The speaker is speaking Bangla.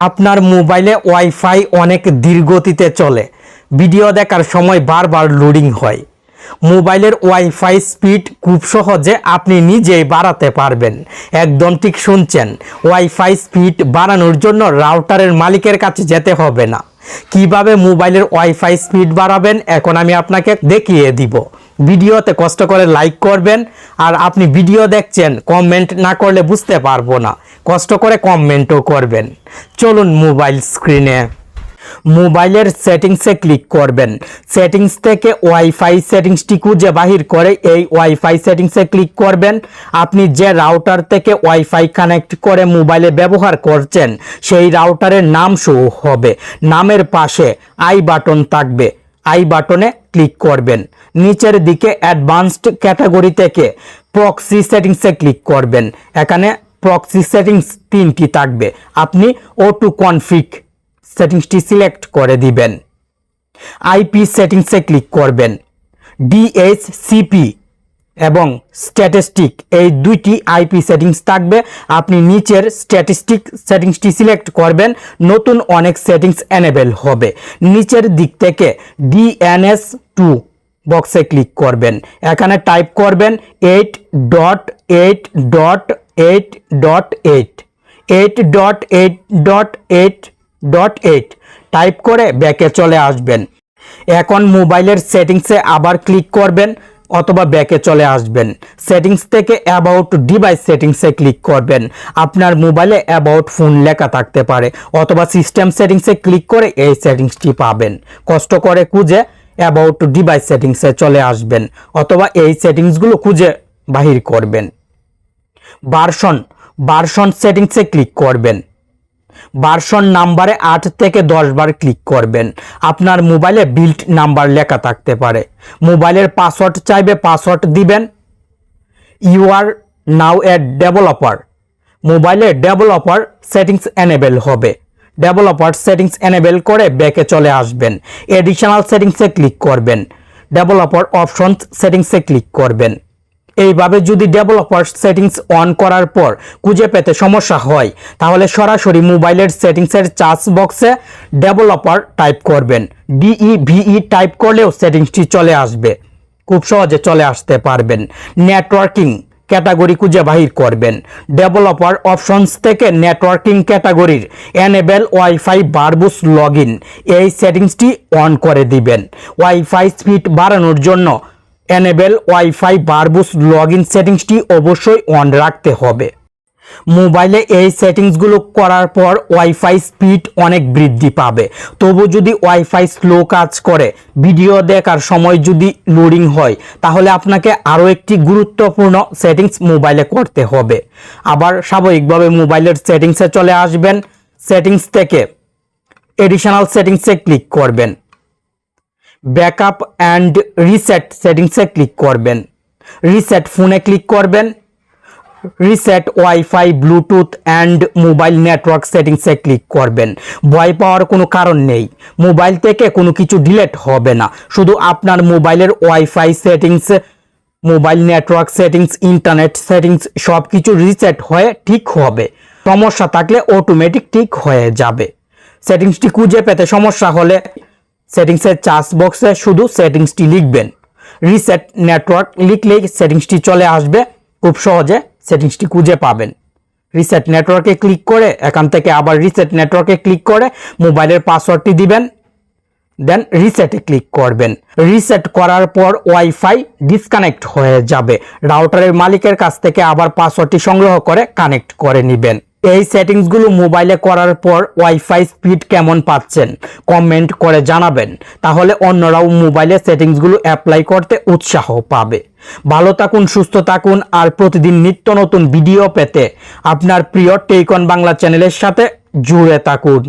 আপনার মোবাইলে ওয়াইফাই অনেক ধীরগতিতে চলে। ভিডিও দেখার সময় বারবার লোডিং হয়। মোবাইলের ওয়াইফাই স্পিড খুব সহজে আপনি নিজেই বাড়াতে পারবেন। একদম ঠিক শুনছেন, ওয়াইফাই স্পিড বাড়ানোর জন্য রাউটারের মালিকের কাছে যেতে হবে না। কীভাবে মোবাইলের ওয়াইফাই স্পিড বাড়াবেন, এখন আমি আপনাকে দেখিয়ে দিব। ভিডিওতে কষ্ট করে লাইক করবেন, আর আপনি ভিডিও দেখছেন, কমেন্ট না করলে বুঝতে পারব না। কষ্ট করে কমেন্টও করবেন। চলুন মোবাইল স্ক্রিনে মোবাইলের সেটিংসে ক্লিক করবেন। সেটিংস থেকে ওয়াইফাই সেটিংসটি খুঁজে বাহির করে, এই ওয়াইফাই সেটিংসে ক্লিক করবেন। আপনি যে রাউটার থেকে ওয়াইফাই কানেক্ট করে মোবাইলে ব্যবহার করছেন, সেই রাউটারের নাম শো হবে। নামের পাশে আই বাটন থাকবে। আই বাটনে ক্লিক করবেন। নিচের দিকে অ্যাডভান্সড ক্যাটাগরি থেকে প্রক্সি সেটিংসে ক্লিক করবেন। এখানে প্রক্সি সেটিংস তিনটি থাকবে? আপনি ও টু কনফিগ সেটিংসটি সিলেক্ট করে দিবেন। আইপি সেটিংসে ক্লিক করবেন। ডিএইচসিপি এবং স্ট্যাটিস্টিক এই দুইটি আইপি সেটিংস থাকবে। আপনি নিচের স্ট্যাটিস্টিক সেটিংসটি সিলেক্ট করবেন। নতুন অনেক সেটিংস এনেবেল হবে। নিচের দিক থেকে ডিএনএস টু বক্সে ক্লিক করবেন। এখানে টাইপ করবেন eight dot eight dot eight dot eight eight dot eight dot eight dot eight type করে ব্যাকে চলে আসবেন। এখন মোবাইলের সেটিংসে আবার ক্লিক করবেন অথবা ব্যাকে চলে আসবেন। সেটিংস থেকে অ্যাবাউট ডিভাইস সেটিংসে ক্লিক করবেন। আপনার মোবাইলে অ্যাবাউট ফোন লেখা থাকতে পারে অথবা সিস্টেম সেটিংসে ক্লিক করে এই সেটিংসটি পাবেন। কষ্ট করে খুঁজে অ্যাবাউট ডিভাইস সেটিংসে চলে আসবেন অথবা এই সেটিংসগুলো খুঁজে বাহির করবেন। ভার্সন ভার্সন সেটিংসে ক্লিক করবেন। ভার্সন নাম্বারে আট থেকে দশ বার ক্লিক করবেন। আপনার মোবাইলে বিল্ট নাম্বার লেখা থাকতে পারে। মোবাইলের পাসওয়ার্ড চাইবে পাসওয়ার্ড দিবেন। You are now a developer মোবাইলে ডেভেলপার সেটিংস এনেবেল হবে। ডেভেলপার সেটিংস এনেবেল করে ব্যাকে চলে আসবেন। এডিশনাল সেটিংসে ক্লিক করবেন। ডেভেলপার অপশনস সেটিংসে ক্লিক করবেন। এইভাবে যদি ডেভেলপার সেটিংস অন করার পর খুঁজে পেতে সমস্যা হয়, তাহলে সরাসরি মোবাইলের সেটিংসের চার্জ বক্সে ডেভেলপার টাইপ করবেন। D E V E type করলেও সেটিংসটি চলে আসবে। খুব সহজে চলে আসতে পারবেন। নেটওয়ার্কিং ক্যাটাগরি খুঁজে বাহির করবেন। ডেভেলপার অপশনস থেকে নেটওয়ার্কিং ক্যাটাগরির এনেবেল ওয়াইফাই বারবুস লগ এই সেটিংসটি অন করে দিবেন। ওয়াইফাই স্পিড বাড়ানোর জন্য enable wifi verbose logging সেটিংসটি অবশ্যই অন রাখতে হবে। মোবাইলে এই সেটিংসগুলো করার পর ওয়াইফাই স্পিড অনেক বৃদ্ধি পাবে। তবু যদি ওয়াইফাই স্লো কাজ করে ভিডিও দেখার সময় যদি লোডিং হয়, তাহলে আপনাকে আরও একটি গুরুত্বপূর্ণ সেটিংস মোবাইলে করতে হবে। আবার স্বাভাবিকভাবে মোবাইলের সেটিংসে চলে আসবেন। সেটিংস থেকে এডিশনাল সেটিংসে ক্লিক করবেন। ব্যাকআপ অ্যান্ড রিসেট সেটিংসে ক্লিক করবেন। রিসেট ফোনে ক্লিক করবেন। Reset wifi, bluetooth and mobile network সেটিংসে ক্লিক করবেন। ভয় পাওয়ার কোনো কারণ নেই। মোবাইল থেকে কোনো কিছু ডিলেট হবে না। শুধু আপনার মোবাইলের wifi settings, mobile network settings, internet settings সব কিছু রিসেট হয়ে ঠিক হবে। সমস্যা থাকলে অটোমেটিক ঠিক হয়ে যাবে। সেটিংসটি খুঁজে পেতে সমস্যা হলে সেটিংসের চার্জ বক্সে শুধু সেটিংসটি লিখবেন। রিসেট নেটওয়ার্ক লিখলেই সেটিংসটি চলে আসবে। খুব সহজে সেটিংসটি খুঁজে পাবেন। রিসেট নেটওয়ার্কে ক্লিক করে এখান থেকে আবার রিসেট নেটওয়ার্কে ক্লিক করে মোবাইলের পাসওয়ার্ডটি দিবেন। দেন রিসেটে ক্লিক করবেন। রিসেট করার পর ওয়াইফাই ডিসকানেক্ট হয়ে যাবে। রাউটারের মালিকের কাছ থেকে আবার পাসওয়ার্ডটি সংগ্রহ করে কানেক্ট করে নেবেন। এই সেটিংসগুলো মোবাইলে করার পর ওয়াইফাই স্পিড কেমন পাচ্ছেন? কমেন্ট করে জানাবেন। তাহলে অন্যরাও মোবাইলে সেটিংসগুলো অ্যাপ্লাই করতে উৎসাহ পাবে। ভালো থাকুন, সুস্থ থাকুন, আর প্রতিদিন নিত্য নতুন ভিডিও পেতে আপনার প্রিয় টেকন বাংলা চ্যানেলের সাথে জুড়ে থাকুন।